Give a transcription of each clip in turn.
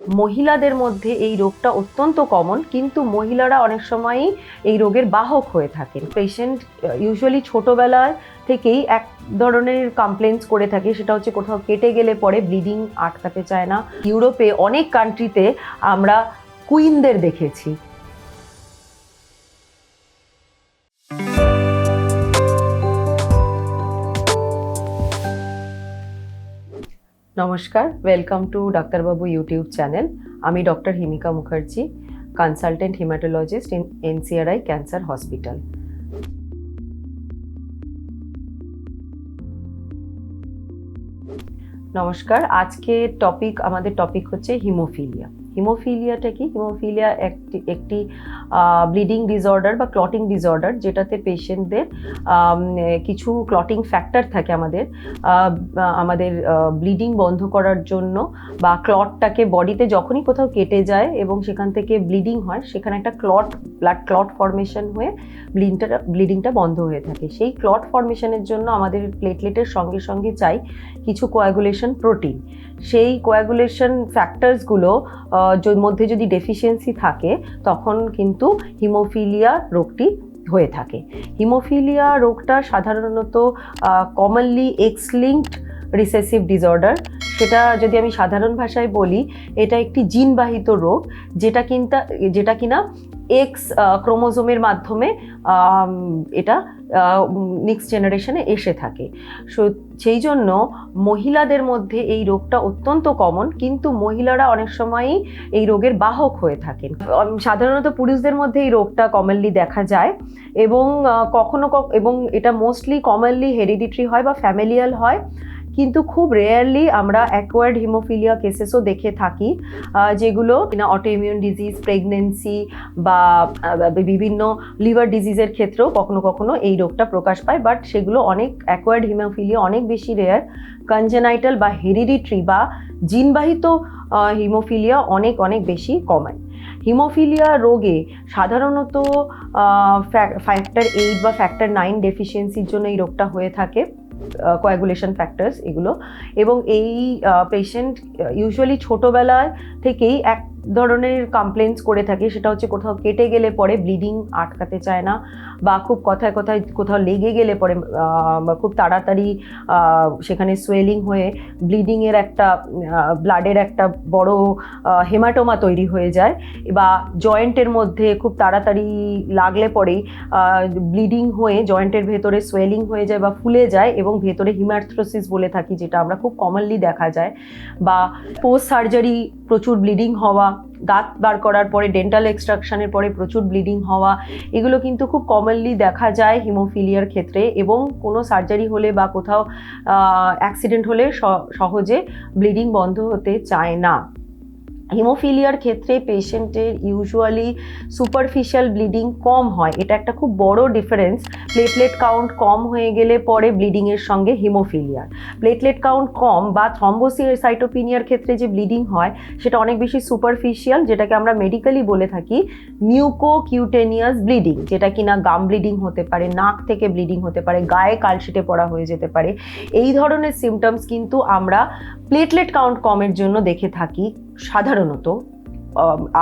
মহিলাদের মধ্যে এই রোগটা অত্যন্ত কমন কিন্তু মহিলারা অনেক সময়ই এই রোগের বাহক হয়ে থাকেন। পেশেন্ট ইউজুয়ালি ছোটোবেলায় থেকেই এক ধরনের কমপ্লেন্স করে থাকে। সেটা হচ্ছে কোথাও কেটে গেলে পরে ব্লিডিং আটকাতে চায় না। ইউরোপে অনেক কান্ট্রিতে আমরা কুইনদের দেখেছি। নমস্কার ওয়েলকাম টু ডাক্তারবাবু ইউটিউব চ্যানেল। আমি doctor Himika Mukherjee consultant haematologist in NCRI cancer hospital নমস্কার, আজকে টপিক আমাদের টপিক হচ্ছে হিমোফিলিয়া হিমোফিলিয়াটা কি? হিমোফিলিয়া একটি একটি ব্লিডিং ডিসঅর্ডার বা ক্লটিং ডিসঅর্ডার যেটাতে পেশেন্টদের কিছু ক্লটিং ফ্যাক্টর থাকে আমাদের। আমাদের ব্লিডিং বন্ধ করার জন্য বা ক্লটটাকে বডিতে যখনই কোথাও কেটে যায় এবং সেখান থেকে ব্লিডিং হয়, সেখানে একটা ক্লট ব্লাড ক্লট ফর্মেশন হয়ে ব্লিডিংটা ব্লিডিংটা বন্ধ হয়ে থাকে। সেই ক্লট ফর্মেশনের জন্য আমাদের প্লেটলেটের সঙ্গে সঙ্গে চাই কিছু কোয়াগুলেশন প্রোটিন সেই কোয়াগুলেশন ফ্যাক্টরসগুলো মধ্যে যদি ডেফিসিয়েন্সি থাকে, তখন কিন্তু হিমোফিলিয়া রোগটি হয়ে থাকে। হিমোফিলিয়া রোগটা সাধারণত commonly X linked recessive disorder সেটা যদি আমি সাধারণ ভাষায় বলি, এটা একটি জিনবাহিত রোগ, যেটা কিন্তা, যেটা কিনা এক্স ক্রোমোজোমের মাধ্যমে এটা নেক্সট জেনারেশনে এসে থাকে। সো, সেই জন্য মহিলাদের মধ্যে এই রোগটা অত্যন্ত কমন কিন্তু মহিলারা অনেক সময়ই এই রোগের বাহক হয়ে থাকেন। সাধারণত পুরুষদের মধ্যে এই রোগটা কমনলি দেখা যায় এবং কখনো এবং এটা মোস্টলি কমনলি হেরিডিটরি হয় বা ফ্যামিলিয়াল হয়। কিন্তু খুব রেয়ারলি আমরা অ্যাকোয়ার্ড হিমোফিলিয়া কেসেসও দেখে থাকি যেগুলো কিনা অটোইমিউন ডিজিজ প্রেগনেন্সি বা বিভিন্ন লিভার ডিজিজের ক্ষেত্রেও কখনো কখনো এই রোগটা প্রকাশ পায়। বাট সেগুলো অনেক অ্যাকোয়ার্ড হিমোফিলিয়া অনেক বেশি রেয়ার কনজেনাইটাল বা হেরিডিটরি বা জিনবাহিত হিমোফিলিয়া অনেক অনেক বেশি কমন হিমোফিলিয়া রোগে সাধারণত ফ্যাক্টর এইট বা ফ্যাক্টর নাইন ডেফিসিয়েন্সির জন্য এই রোগটা হয়ে থাকে। কোয়াগুলেশন ফ্যাক্টরস এগুলো। এবং এই পেশেন্ট ইউজুয়ালি ছোটোবেলায় থেকেই এক ধরনের কমপ্লেন্স করে থাকে। সেটা হচ্ছে কোথাও কেটে গেলে পরে ব্লিডিং আটকাতে চায় না। বা খুব কথায় কথায় কোথাও লেগে গেলে পরে খুব তাড়াতাড়ি সেখানে সোয়েলিং হয়ে ব্লিডিংয়ের একটা ব্লাডের একটা বড় হেমাটোমা তৈরি হয়ে যায় বা জয়েন্টের মধ্যে খুব তাড়াতাড়ি লাগলে পরেই ব্লিডিং হয়ে জয়েন্টের ভেতরে সোয়েলিং হয়ে যায় বা ফুলে যায় এবং ভেতরে হিমার্থ্রোসিস বলে থাকি যেটা আমরা খুব কমনলি দেখা যায় বা পোস্ট সার্জারি প্রচুর ব্লিডিং হওয়া দাঁত বার করার পরে ডেন্টাল এক্সট্রাকশনের পরে প্রচুর ব্লিডিং হওয়া, এগুলো কিন্তু খুব কমনলি দেখা যায় হিমোফিলিয়ার ক্ষেত্রে এবং কোনো সার্জারি হলে বা কোথাও অ্যাক্সিডেন্ট হলে সহজে ব্লিডিং বন্ধ হতে চায় না। হিমোফিলিয়ার ক্ষেত্রে পেশেন্টের ইউজুয়ালি সুপারফিশিয়াল ব্লিডিং কম হয়। এটা একটা খুব বড় ডিফারেন্স প্লেটলেট কাউন্ট কম হয়ে গেলে পরে ব্লিডিংয়ের সঙ্গে হিমোফিলিয়ার প্লেটলেট কাউন্ট কম বা থ্রম্বোসাইটোপিনিয়ার ক্ষেত্রে যে ব্লিডিং হয়, সেটা অনেক বেশি সুপারফিশিয়াল যেটাকে আমরা মেডিকেলি বলে থাকি মিউকো কিউটেনিয়াস ব্লিডিং যেটা কিনা গাম ব্লিডিং হতে পারে, নাক থেকে ব্লিডিং হতে পারে, গায়ে কালশিটে পড়া হয়ে যেতে পারে। এই ধরনের সিমটমস কিন্তু আমরা প্লেটলেট কাউন্ট কমের জন্য দেখে থাকি। সাধারণত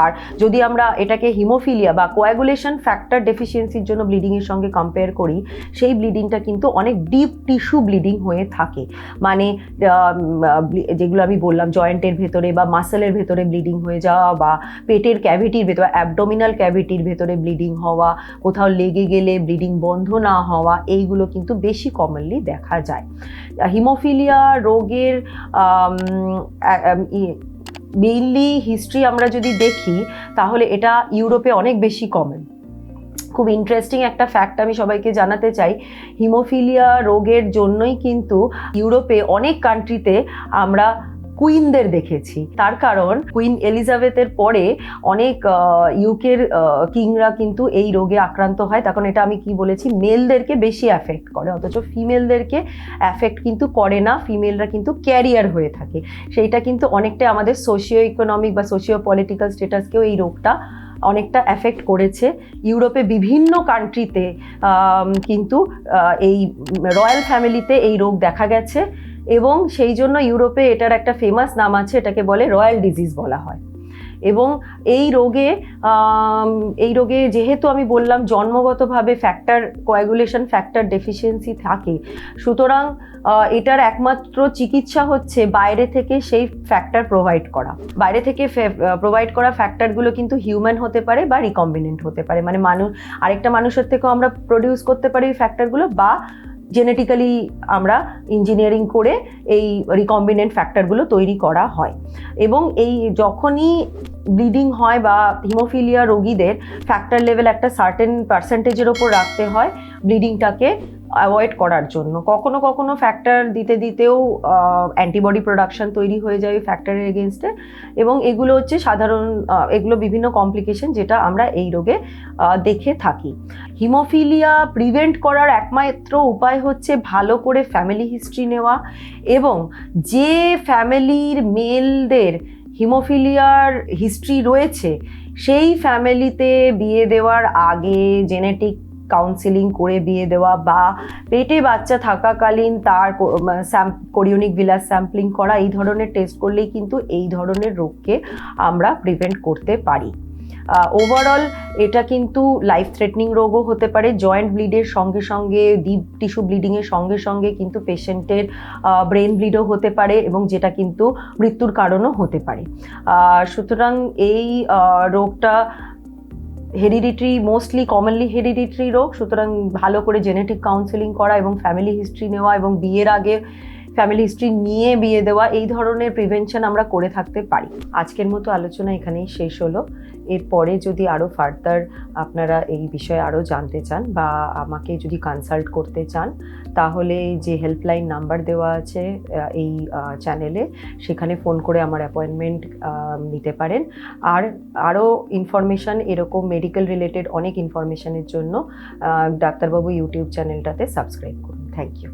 আর যদি আমরা এটাকে হিমোফিলিয়া বা কোয়াগুলেশন ফ্যাক্টর ডেফিসিয়েন্সির জন্য ব্লিডিংয়ের সঙ্গে কম্পেয়ার করি, সেই ব্লিডিংটা কিন্তু অনেক ডিপ টিস্যু ব্লিডিং হয়ে থাকে। মানে যেগুলো আমি বললাম জয়েন্টের ভেতরে বা মাসেলের ভেতরে ব্লিডিং হয়ে যাওয়া বা পেটের ক্যাভিটির ভেতরে অ্যাবডোমিনাল ক্যাভিটির ভেতরে ব্লিডিং হওয়া, কোথাও লেগে গেলে ব্লিডিং বন্ধ না হওয়া, এইগুলো কিন্তু বেশি কমনলি দেখা যায়। হিমোফিলিয়া রোগের মেইনলি হিস্ট্রি আমরা যদি দেখি, তাহলে এটা ইউরোপে অনেক বেশি কমন খুব ইন্টারেস্টিং একটা ফ্যাক্ট আমি সবাইকে জানাতে চাই হিমোফিলিয়া রোগের জন্যই কিন্তু ইউরোপে অনেক কান্ট্রিতে আমরা কুইনদের দেখেছি। তার কারণ কুইন এলিজাবেথের পরে অনেক ইউকের কিংরা কিন্তু এই রোগে আক্রান্ত হয়। তখন এটা আমি কি বলেছি? মেলদেরকে বেশি অ্যাফেক্ট করে, অথচ ফিমেলদেরকে অ্যাফেক্ট কিন্তু করে না। ফিমেলরা কিন্তু ক্যারিয়ার হয়ে থাকে। সেইটা কিন্তু অনেকটাই আমাদের সোশিও ইকোনমিক বা সোশিও পলিটিক্যাল স্টেটাসকেও এই রোগটা অনেকটা অ্যাফেক্ট করেছে। ইউরোপে বিভিন্ন কান্ট্রিতে কিন্তু এই রয়্যাল ফ্যামিলিতে এই রোগ দেখা গেছে। এবং সেই জন্য ইউরোপে এটার একটা ফেমাস নাম আছে, এটাকে বলে রয়্যাল ডিজিজ বলা হয়। এবং এই রোগে এই রোগে যেহেতু আমি বললাম জন্মগতভাবে ফ্যাক্টর কোয়াগুলেশন ফ্যাক্টর ডেফিসিয়েন্সি থাকে, সুতরাং এটার একমাত্র চিকিৎসা হচ্ছে বাইরে থেকে সেই ফ্যাক্টর প্রোভাইড করা। বাইরে থেকে প্রোভাইড করা ফ্যাক্টরগুলো কিন্তু হিউম্যান হতে পারে বা রিকম্বিনেন্ট হতে পারে। মানে মানুষ আরেকটা মানুষের থেকেও আমরা প্রডিউস করতে পারি এই ফ্যাক্টরগুলো বা জেনেটিক্যালি আমরা ইঞ্জিনিয়ারিং করে এই রিকম্বিনেন্ট ফ্যাক্টরগুলো তৈরি করা হয়। এবং এই যখনই ব্লিডিং হয় বা হিমোফিলিয়া রোগীদের ফ্যাক্টর লেভেল একটা সার্টেন পার্সেন্টেজের ওপর রাখতে হয় ব্লিডিংটাকে অ্যাভয়েড করার জন্য। কখনো কখনো ফ্যাক্টর দিতে দিতেও অ্যান্টিবডি প্রোডাকশন তৈরি হয়ে যায় ওই ফ্যাক্টরের এগেনস্টে এবং এগুলো হচ্ছে সাধারণ এগুলো বিভিন্ন কমপ্লিকেশন যেটা আমরা এই রোগে দেখে থাকি। হিমোফিলিয়া প্রিভেন্ট করার একমাত্র উপায় হচ্ছে ভালো করে ফ্যামিলি হিস্ট্রি নেওয়া এবং যে ফ্যামিলির মেলদের হিমোফিলিয়ার হিস্ট্রি রয়েছে, সেই ফ্যামিলিতে বিয়ে দেওয়ার আগে জেনেটিক কাউন্সিলিং করে বিয়ে দেওয়া বা পেটে বাচ্চা থাকাকালীন তার কোরিওনিক ভিলাস স্যাম্পলিং করা, এই ধরনের টেস্ট করলেই কিন্তু এই ধরনের রোগকে আমরা প্রিভেন্ট করতে পারি। ওভারঅল এটা কিন্তু লাইফ থ্রেটনিং রোগও হতে পারে জয়েন্ট ব্লিডের সঙ্গে সঙ্গে ডিপ টিস্যু ব্লিডিংয়ের সঙ্গে সঙ্গে কিন্তু পেশেন্টের ব্রেন ব্লিডও হতে পারে এবং যেটা কিন্তু মৃত্যুর কারণও হতে পারে। সুতরাং এই রোগটা হেরিডিটরি মোস্টলি কমনলি হেরিডিটরি রোগ, সুতরাং ভালো করে জেনেটিক কাউন্সেলিং করা এবং ফ্যামিলি হিস্ট্রি নেওয়া এবং বিয়ের আগে ফ্যামিলি হিস্ট্রি নিয়ে বিয়ে দেওয়া, এই ধরনের প্রিভেনশন আমরা করে থাকতে পারি। আজকের মতো আলোচনা এখানেই শেষ হলো। এরপরে যদি আরও ফার্দার আপনারা এই বিষয়ে আরও জানতে চান বা আমাকে যদি কনসাল্ট করতে চান, তাহলে যে হেল্পলাইন নাম্বার দেওয়া আছে এই চ্যানেলে সেখানে ফোন করে আমার অ্যাপয়েন্টমেন্ট নিতে পারেন। আর আরও ইনফরমেশান এরকম মেডিকেল রিলেটেড অনেক ইনফরমেশানের জন্য ডাক্তারবাবু ইউটিউব চ্যানেলটাতে সাবস্ক্রাইব করুন। Thank you.